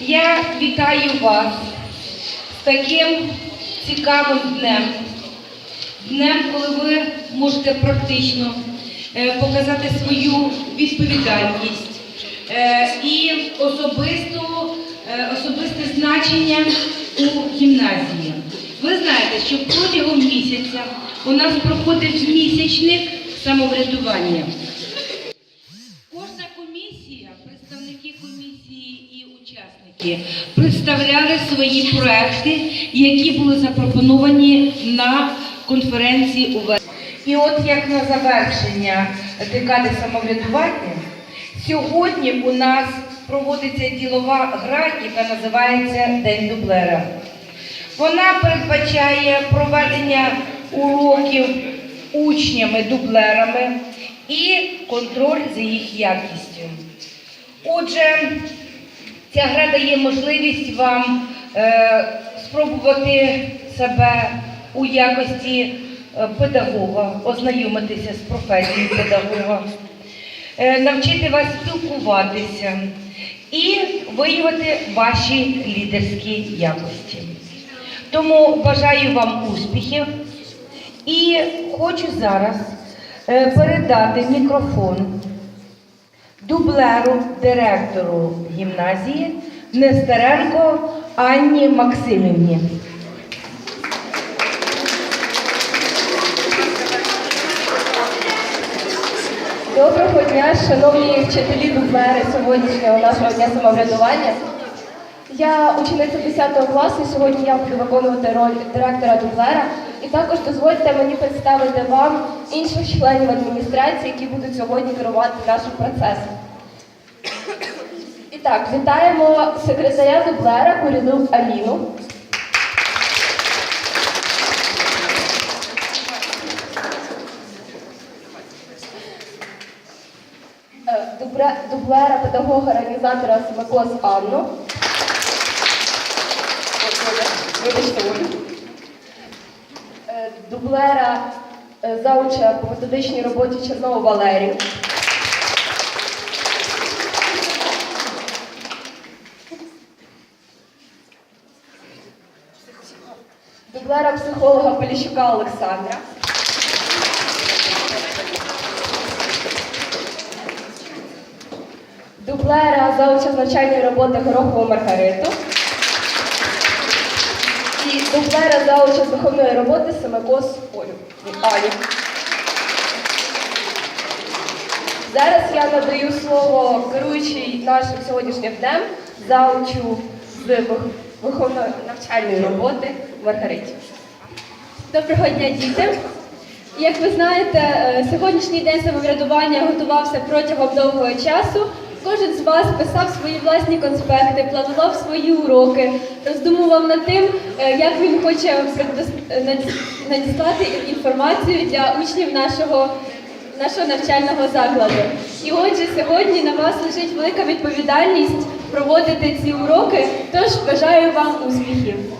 Я вітаю вас з таким цікавим днем. Днем, коли ви можете практично е, показати свою відповідальність е, і особисту, е, особисте значення у гімназії. Ви знаєте, що протягом місяця у нас проходить місячник самоврядування. Представляли свої проекти, які були запропоновані на конференції у. І от як на завершення декади самоврядування, сьогодні у нас проводиться ділова гра, яка називається День дублера. Вона передбачає проведення уроків учнями-дублерами і контроль за їх якістю. Отже, дає можливість вам е, спробувати себе у якості е, педагога, ознайомитися з професією педагога, е, навчити вас спілкуватися і виявити ваші лідерські якості. Тому бажаю вам успіхів і хочу зараз передати мікрофон дублеру директору гімназії Нестеренко Анні Максимівні. Доброго дня, шановні вчителі дублери сьогоднішнього нашого дня самоврядування. Я учениця 10 класу, і сьогодні я буду виконувати роль директора дублера. І також дозвольте мені представити вам інших членів адміністрації, які будуть сьогодні керувати нашим процесом. Так, вітаємо секретаря дублера Куріну Аліну. Е, дублера, педагога, організатора Семикос Анну. Вибачте, Е, Дублера е, зауча по методичній роботі Чернову Валерію. Дублера психолога Поліщука Олександра. дублера зауча навчальної роботи Горохову Маргариту і дублера зауча з виховної роботи Семикос Олю. Аню. Зараз я надаю слово керуючій нашим сьогоднішнім днем заучу з вих- виховної навчальної роботи Маргариті. Доброго дня, діти! Як ви знаєте, е, сьогоднішній день самоврядування готувався протягом довгого часу. Кожен з вас писав свої власні конспекти, планував свої уроки, роздумував над тим, е, як він хоче надіслати інформацію для учнів нашого, нашого навчального закладу. І отже, сьогодні на вас лежить велика відповідальність проводити ці уроки, тож бажаю вам успіхів.